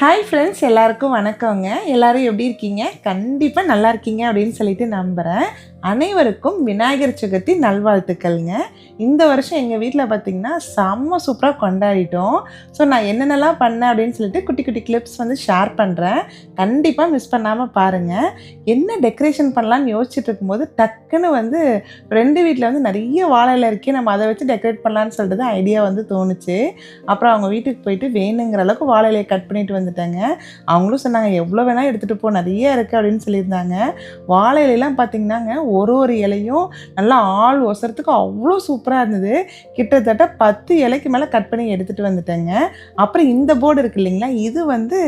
Hi friends எல்லாருக்கும் வணக்கங்க. எல்லாரும் எப்படி இருக்கீங்க? கண்டிப்பாக நல்லா இருக்கீங்க அப்படின்னு சொல்லிட்டு நம்புகிறேன் அனைவருக்கும் விநாயகர் சதுர்த்தி நல்வாழ்த்துக்கள்ங்க. இந்த வருஷம் எங்கள் வீட்டில் பார்த்தீங்கன்னா செம்ம சூப்பராக கொண்டாடிட்டோம். ஸோ நான் என்னென்னலாம் பண்ணேன் அப்படின்னு சொல்லிட்டு குட்டி குட்டி கிளிப்ஸ் வந்து ஷேர் பண்ணுறேன் கண்டிப்பாக மிஸ் பண்ணாமல் பாருங்கள் என்ன டெக்கரேஷன் பண்ணலான்னு யோசிச்சுட்டு இருக்கும்போது டக்குன்னு வந்து ரெண்டு வீட்டில் வந்து நிறைய வாழை இலை இருக்கே நம்ம அதை வச்சு டெக்கரேட் பண்ணலான்னு சொல்லிட்டு தான் ஐடியா வந்து தோணுச்சு. அப்புறம் அவங்க வீட்டுக்கு போயிட்டு வேணுங்கிற அளவுக்கு வாழை இலையை கட் பண்ணிட்டு வந்துட்டாங்க. அவங்களும் சொன்னாங்க எவ்வளோ வேணால் எடுத்துகிட்டு போ நிறைய இருக்குது அப்படின்னு சொல்லியிருந்தாங்க. வாழை இலையெல்லாம் ஒரு ஒரு இலையும் நல்லா ஆள் ஒசரத்துக்கு அவ்வளோ சூப்பராக இருந்தது. கிட்டத்தட்ட பத்து இலைக்கு மேலே கட் பண்ணி எடுத்துகிட்டு வந்துட்டேங்க. அப்புறம் இந்த போர்டு இருக்கு இல்லைங்களா இது வந்து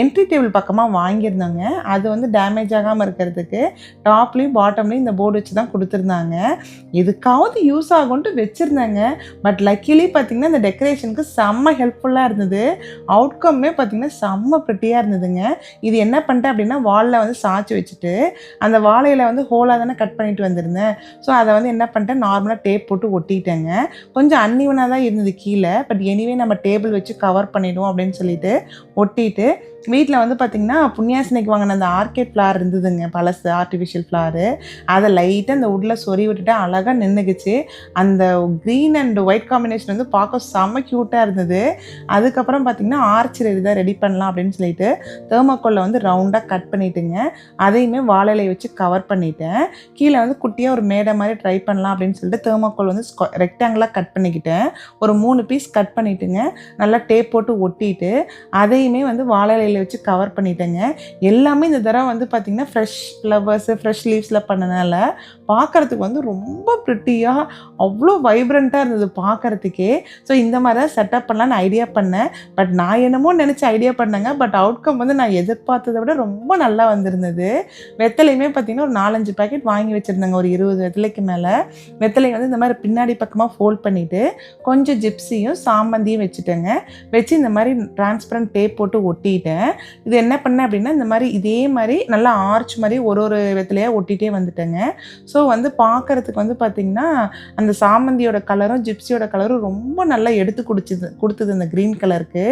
என்ட்ரி டேபிள் பக்கமாக வாங்கியிருந்தாங்க. அது வந்து டேமேஜ் ஆகாமல் இருக்கிறதுக்கு டாப்லேயும் பாட்டம்லேயும் இந்த போர்டு வச்சு தான் கொடுத்துருந்தாங்க. இதுக்காவது யூஸ் ஆகும்ட்டு வச்சுருந்தாங்க. பட் லக்கிலி பார்த்தீங்கன்னா இந்த டெக்கரேஷனுக்கு செம்ம ஹெல்ப்ஃபுல்லாக இருந்தது. அவுட்கம்மே பார்த்தீங்கன்னா செம்ம ப்ரிட்டியாக இருந்ததுங்க. இது என்ன பண்ணிட்டேன் அப்படின்னா வாலில் வந்து சாய்ச்சி வச்சுட்டு அந்த வாழையில் வந்து ஹோலாக தானே கட் பண்ணிட்டு வந்திருந்தேன். ஸோ அதை வந்து என்ன பண்ணிட்டேன்? நார்மலாக டேப் போட்டு ஒட்டிட்டேங்க. கொஞ்சம் அன்னிவனாக தான் இருந்தது கீழே. பட் எனிவே நம்ம டேபிள் வச்சு கவர் பண்ணிடுவோம் அப்படின்னு சொல்லிட்டு ஒட்டிட்டு வீட்டில் வந்து பார்த்திங்கன்னா புண்ணியாசனைக்கு வாங்கின அந்த ஆர்கேட் ஃப்ளார் இருந்ததுங்க. பழசு ஆர்டிஃபிஷியல் ஃப்ளாரு அதை லைட்டாக அந்த உட்டில் சொறி விட்டுட்டு அழகாக நின்றுக்குச்சு அந்த க்ரீன் அண்ட் ஒயிட் காம்பினேஷன் வந்து பார்க்க செம்ம க்யூட்டாக இருந்தது. அதுக்கப்புறம் பார்த்திங்கன்னா ஆர்ச்சரி தான் ரெடி பண்ணலாம் அப்படின்னு சொல்லிட்டு தேர்மாக்கோலில் வந்து ரவுண்டாக கட் பண்ணிட்டுங்க. அதையுமே வாழை இலையை வச்சு கவர் பண்ணிட்டேன். கீழே வந்து குட்டியாக ஒரு மேடை மாதிரி ட்ரை பண்ணலாம் அப்படின்னு சொல்லிட்டு தேர்மாக்கோல் வந்து ரெக்டாங்கிளாக கட் பண்ணிக்கிட்டேன். ஒரு மூணு பீஸ் கட் பண்ணிட்டுங்க. நல்லா டேப் போட்டு ஒட்டிட்டு அதையுமே வந்து வாழலை கையில் வச்சு கவர் பண்ணிட்டேங்க. எல்லாமே இந்த தடவை வந்து பார்த்திங்கன்னா ஃப்ரெஷ் ஃப்ளவர்ஸு ஃப்ரெஷ் லீவ்ஸில் பண்ணனால பார்க்குறதுக்கு வந்து ரொம்ப ப்ரிட்டியாக அவ்வளோ வைப்ரண்ட்டாக இருந்தது பார்க்குறதுக்கே ஸோ இந்த மாதிரி தான் செட்டப் பண்ணலான்னு ஐடியா பண்ணேன். பட் நான் என்னமோ நினச்சி ஐடியா பண்ணேங்க. பட் அவுட்கம் வந்து நான் எதிர்பார்த்ததை விட ரொம்ப நல்லா வந்திருந்தது. வெத்தலையுமே பார்த்திங்கன்னா ஒரு நாலஞ்சு பேக்கெட் வாங்கி வச்சுருந்தேங்க ஒரு இருபது வெத்தலைக்கு மேலே. வெத்தலை வந்து இந்த மாதிரி பின்னாடி பக்கமாக ஃபோல்ட் பண்ணிவிட்டு கொஞ்சம் ஜிப்ஸியும் சாமந்தியும் வச்சுட்டேங்க. வச்சு இந்த மாதிரி டிரான்ஸ்பரண்ட் டேப் போட்டு ஒட்டிட்டேன். இது என்ன பண்ணேன் அப்படின்னா இந்த மாதிரி இதே மாதிரி நல்லா ஆர்ச் மாதிரி ஒரு ஒரு வெத்தலையாக ஒட்டிகிட்டே வந்துட்டேங்க. ஸோ வந்து பார்க்குறதுக்கு வந்து பார்த்திங்கன்னா அந்த சாமந்தியோட கலரும் ஜிப்ஸியோட கலரும் ரொம்ப நல்லா எடுத்து குடிச்சிது கொடுத்தது அந்த க்ரீன் கலருக்கு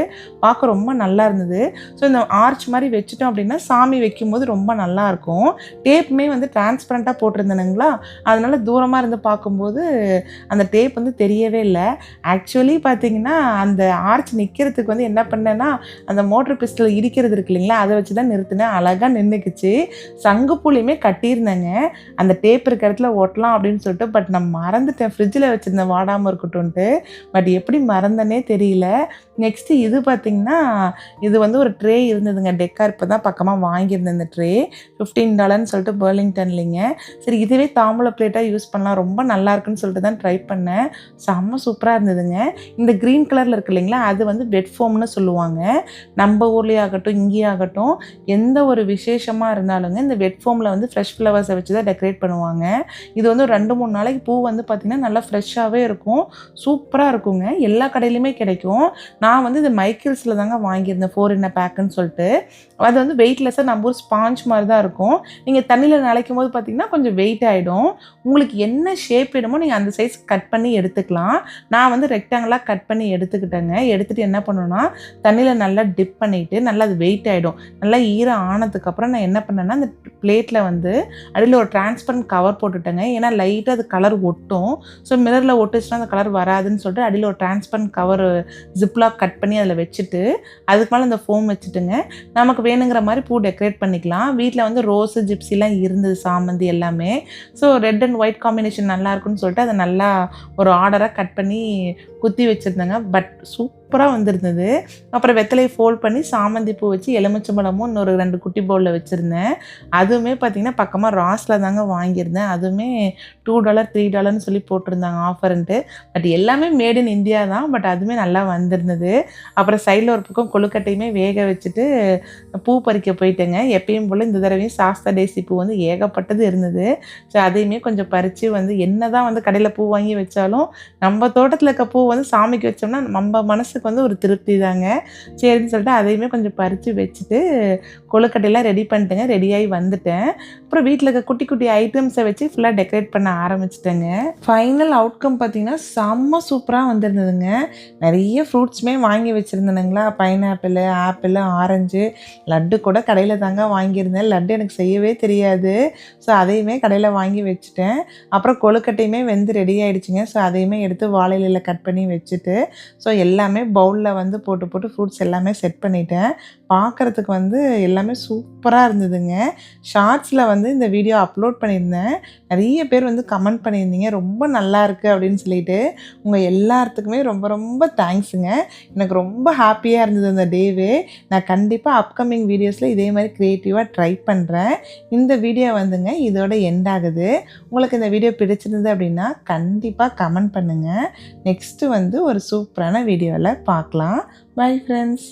பார்க்க ரொம்ப நல்லா இருந்தது. ஸோ இந்த ஆர்ச் மாதிரி வச்சுட்டோம் அப்படின்னா சாமி வைக்கும்போது ரொம்ப நல்லாயிருக்கும் டேப்புமே வந்து டிரான்ஸ்பரண்ட்டாக போட்டிருந்தேனுங்களா? அதனால் தூரமாக இருந்து பார்க்கும்போது அந்த டேப் வந்து தெரியவே இல்லை. ஆக்சுவலி பார்த்திங்கன்னா அந்த ஆர்ச் நிற்கிறதுக்கு வந்து என்ன பண்ணேன்னா அந்த மோட்டர் பிஸ்டல் இடிக்கிறது இருக்கு இல்லைங்களா? அதை வச்சு தான் நிறுத்தினேன் அழகாக நின்றுக்குச்சு சங்குப்பூலையுமே கட்டியிருந்தேங்க. அந்த டேப் இருக்கிற இடத்துல ஒட்டலாம் அப்படின்னு சொல்லிட்டு பட் நான் மறந்துட்டேன். ஃப்ரிட்ஜில் வச்சுருந்தேன் வாடாமல் இருக்கட்டும்ன்ட்டு. பட் எப்படி மறந்தனே தெரியல. நெக்ஸ்ட்டு இது பார்த்திங்கன்னா இது வந்து ஒரு ட்ரே இருந்ததுங்க. டெக்கார் இப்போ தான் பக்கமாக வாங்கியிருந்தேன் இந்த ட்ரே ஃபிஃப்டீன் டாலர்னு சொல்லிட்டு பேர்லிங்டன்லிங்க சரி இதுவே தாம்பூல பிளேட்டாக யூஸ் பண்ணலாம். ரொம்ப நல்லா இருக்குன்னு சொல்லிட்டு தான் ட்ரை பண்ணேன். செம்ம சூப்பராக இருந்ததுங்க. இந்த க்ரீன் கலரில் இருக்கு இல்லைங்களா? அது வந்து பெட் ஃபோம்னு சொல்லுவாங்க. நம்ம ஊர்லேயே ஆகட்டும் இங்கேயே ஆகட்டும் எந்த ஒரு விசேஷமாக இருந்தாலுங்க இந்த வெட் ஃபோமில் வந்து ஃப்ரெஷ் ஃப்ளவர்ஸை வச்சு தான் டெக்கரேட் பண்ணுவாங்க. இது வந்து ரெண்டு மூணு நாளைக்கு பூ வந்து பார்த்திங்கன்னா நல்லா ஃப்ரெஷ்ஷாகவே இருக்கும். சூப்பராக இருக்குங்க. எல்லா கடையிலையுமே கிடைக்கும். நான் வந்து இது மைக்கிள்ஸில் தாங்க வாங்கியிருந்தேன் ஃபோர் என்ன பேக்குன்னு சொல்லிட்டு. அது வந்து வெயிட்லெஸ்ஸாக நம்ம ஒரு ஸ்பாஞ்ச் மாதிரி தான் இருக்கும். நீங்கள் தண்ணியில் நினைக்கும் போது பார்த்தீங்கன்னா கொஞ்சம் வெயிட் ஆகிடும் உங்களுக்கு என்ன ஷேப் வேணுமோ நீங்கள் அந்த சைஸ் கட் பண்ணி எடுத்துக்கலாம். நான் வந்து ரெக்டாங்கிளாக கட் பண்ணி எடுத்துக்கிட்டேங்க. எடுத்துகிட்டு என்ன பண்ணுவேன்னா தண்ணியில் நல்லா டிப் பண்ணிவிட்டு நல்லா நல்லா அது வெயிட் ஆகிடும் நல்லா ஈரம் ஆனதுக்கப்புறம் நான் என்ன பண்ணேன்னா அந்த பிளேட்டில் வந்து அடியில் ஒரு டிரான்ஸ்பரண்ட் கவர் போட்டுட்டேங்க. ஏன்னா லைட்டாக அது கலர் ஒட்டும். ஸோ மிரரில் ஒட்டுச்சுன்னா அந்த கலர் வராதுன்னு சொல்லிட்டு அடியில் ஒரு டிரான்ஸ்பரண்ட் கவர் ஜிப்லாக் கட் பண்ணி அதில் வச்சுட்டு அதுக்கு மேலே அந்த ஃபோம் வச்சுட்டுங்க. நமக்கு வேணுங்கிற மாதிரி பூ டெக்கரேட் பண்ணிக்கலாம். வீட்டில் வந்து ரோஸு ஜிப்ஸிலாம் இருந்தது சாமந்தி எல்லாமே. So red and white combination நல்லா இருக்குன்னு சொல்லிட்டு அதை நல்லா ஒரு ஆர்டராக கட் பண்ணி குத்தி வச்சுருந்தேங்க. பட் சூப்பராக வந்திருந்தது. அப்புறம் வெத்தலையை ஃபோல்ட் பண்ணி சாமந்தி பூ வச்சு எலுமிச்சம்பழமும் இன்னொரு ரெண்டு குட்டி பவுலில் வச்சுருந்தேன். அதுவுமே பார்த்திங்கன்னா பக்கமாக ராஸில் தாங்க வாங்கியிருந்தேன். அதுவுமே டூ டாலர் த்ரீ டாலர்னு சொல்லி போட்டிருந்தாங்க ஆஃபர்ன்ட்டு பட் எல்லாமே மேட் இன் இந்தியா தான். பட் அதுவுமே நல்லா வந்திருந்தது. அப்புறம் சைடில் ஒரு பக்கம் கொழுக்கட்டையுமே வேக வச்சுட்டு பூ பறிக்க போயிட்டேங்க. எப்பயும் போல் இந்த தடவையும் சாஸ்தா டேசி பூ வந்து ஏகப்பட்டது இருந்தது. ஸோ அதையுமே கொஞ்சம் பறித்து வந்து என்ன தான் வந்து கடையில் பூ வாங்கி வச்சாலும் நம்ம தோட்டத்தில் இருக்க பூ வந்து சாமிக்கு வச்சோம்னா நம்ம மனசு மனசுக்கு வந்து ஒரு திருப்தி தாங்க. சரின்னு சொல்லிட்டு அதையுமே கொஞ்சம் பறித்து வச்சுட்டு கொழுக்கட்டையெல்லாம் ரெடி பண்ணிட்டேங்க. ரெடியாகி வந்துட்டேன். அப்புறம் வீட்டில் இருக்க குட்டி குட்டி ஐட்டம்ஸை வச்சு ஃபுல்லாக டெக்கரேட் பண்ண ஆரம்பிச்சிட்டேங்க. ஃபைனல் அவுட்கம் பார்த்தீங்கன்னா செம்ம சூப்பராக வந்திருந்ததுங்க. நிறைய ஃப்ரூட்ஸுமே வாங்கி வச்சுருந்தேனுங்களா? பைனாப்பிள் ஆப்பிள் ஆரஞ்சு லட்டு கூட கடையில் தாங்க வாங்கியிருந்தேன். லட்டு எனக்கு செய்யவே தெரியாது. ஸோ அதையுமே கடையில் வாங்கி வச்சுட்டேன். அப்புறம் கொழுக்கட்டையுமே வெந்து ரெடி ஆகிடுச்சிங்க ஸோ அதையுமே எடுத்து வாழையில கட் பண்ணி வச்சுட்டு ஸோ எல்லாமே பவுலில் வந்து போட்டு போட்டு ஃப்ரூட்ஸ் எல்லாமே செட் பண்ணிட்டேன். பார்க்குறதுக்கு வந்து எல்லாமே சூப்பராக இருந்ததுங்க. ஷார்ட்ஸில் வந்து இந்த வீடியோ அப்லோட் பண்ணியிருந்தேன். நிறைய பேர் வந்து கமெண்ட் பண்ணியிருந்தீங்க. ரொம்ப நல்லா இருக்குது அப்படின்னு சொல்லிட்டு. உங்கள் எல்லாத்துக்குமே ரொம்ப ரொம்ப தேங்க்ஸுங்க எனக்கு ரொம்ப ஹாப்பியாக இருந்தது அந்த டேவே நான் கண்டிப்பாக அப்கமிங் வீடியோஸில் இதே மாதிரி க்ரியேட்டிவாக ட்ரை பண்ணுறேன் இந்த வீடியோ வந்துங்க இதோட எண்ட் ஆகுது. உங்களுக்கு இந்த வீடியோ பிடிச்சிருந்தது அப்படின்னா கண்டிப்பாக கமெண்ட் பண்ணுங்கள் நெக்ஸ்ட்டு வந்து ஒரு சூப்பரான வீடியோவில் பார்க்கலாம். Bye friends